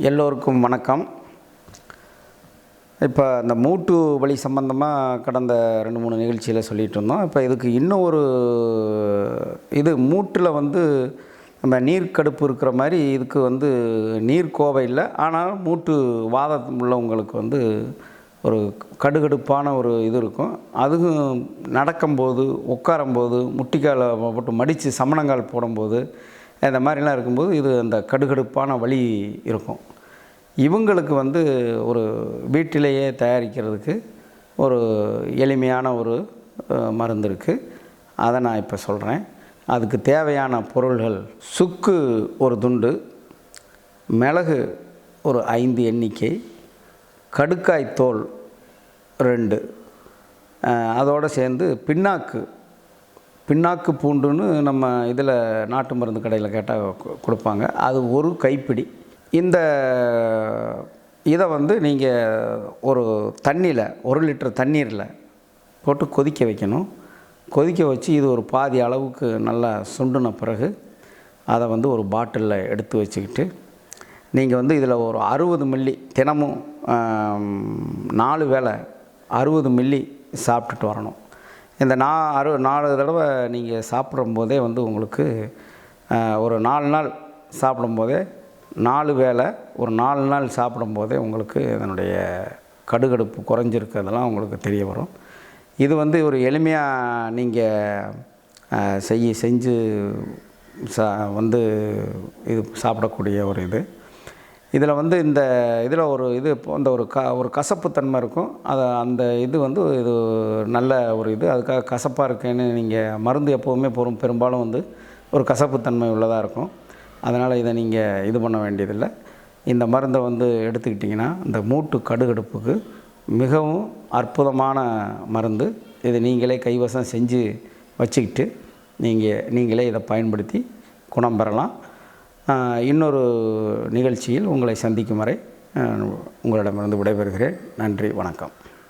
எல்லோருக்கும் வணக்கம். இப்போ இந்த மூட்டு வலி சம்பந்தமாக கடந்த ரெண்டு மூணு நிகழ்ச்சியில் சொல்லிகிட்டு இருந்தோம். இப்போ இதுக்கு இன்னும் ஒரு இது மூட்டில் வந்து நம்ம நீர்க்கடுப்பு இருக்கிற மாதிரி இதுக்கு வந்து நீர் கோவை இல்லை. ஆனால் மூட்டு வாதம் உள்ளவங்களுக்கு வந்து ஒரு கடுகடுப்பான ஒரு இது இருக்கும். அதுவும் நடக்கும்போது உட்காரும்போது முட்டிக்காலை போட்டு மடித்து சமணங்கால் போடும்போது இந்த மாதிரிலாம் இருக்கும்போது இது அந்த கடுகடுப்பான வழி இருக்கும். இவங்களுக்கு வந்து ஒரு வீட்டிலேயே தயாரிக்கிறதுக்கு ஒரு எளிமையான ஒரு மருந்து இருக்குது அதை நான் இப்போ சொல்கிறேன் அதுக்கு தேவையான பொருள்கள் சுக்கு ஒரு துண்டு மிளகு ஒரு ஐந்து எண்ணிக்கை கடுக்காய் தோல் ரெண்டு அதோடு சேர்ந்து பின்னாக்கு பின்னாக்கு பூண்டுன்னு நம்ம இதில் நாட்டு மருந்து கடையில் கேட்டால் கொடுப்பாங்க. அது ஒரு கைப்பிடி. இந்த இதை வந்து நீங்கள் ஒரு தண்ணியில் ஒரு லிட்டர் தண்ணீரில் போட்டு கொதிக்க வைக்கணும். கொதிக்க வச்சு இது ஒரு பாதி அளவுக்கு நல்லா சுண்டுன பிறகு அதை வந்து ஒரு பாட்டிலில் எடுத்து வச்சுக்கிட்டு நீங்கள் வந்து இதில் ஒரு அறுபது மில்லி தினமும் நாலு வேளை அறுபது மில்லி சாப்பிட்டுட்டு வரணும். இந்த நா அறு நாலு தடவை நீங்கள் சாப்பிடும்போதே வந்து உங்களுக்கு ஒரு நாலு நாள் சாப்பிடும்போதே நாலு வேளை ஒரு நாலு நாள் சாப்பிடும்போதே உங்களுக்கு இதனுடைய கடுகடுப்பு குறைஞ்சிருக்கிறதெல்லாம் உங்களுக்கு தெரிய வரும். இது வந்து ஒரு எளிமையாக நீங்கள் செய்ய செஞ்சு சா வந்து இது சாப்பிடக்கூடிய ஒரு இது. இதில் வந்து இந்த இதில் ஒரு இது அந்த இந்த ஒரு க ஒரு கசப்புத்தன்மை இருக்கும். அதை அந்த இது வந்து இது நல்ல ஒரு இது. அதுக்காக கசப்பாக இருக்கேன்னு நீங்கள் மருந்து எப்போவுமே போகும் பெரும்பாலும் வந்து ஒரு கசப்புத்தன்மை உள்ளதாக இருக்கும். அதனால் இதை நீங்கள் இது பண்ண வேண்டியதில்லை. இந்த மருந்தை வந்து எடுத்துக்கிட்டிங்கன்னா இந்த மூட்டு கடுகடுப்புக்கு மிகவும் அற்புதமான மருந்து. இது நீங்களே கைவசம் செஞ்சு வச்சுக்கிட்டு நீங்கள் நீங்களே இதை பயன்படுத்தி குணம் பெறலாம். இன்னொரு நிகழ்ச்சியில் உங்களை சந்திக்கும் வரை உங்களிடமிருந்து விடைபெறுகிறேன். நன்றி வணக்கம்.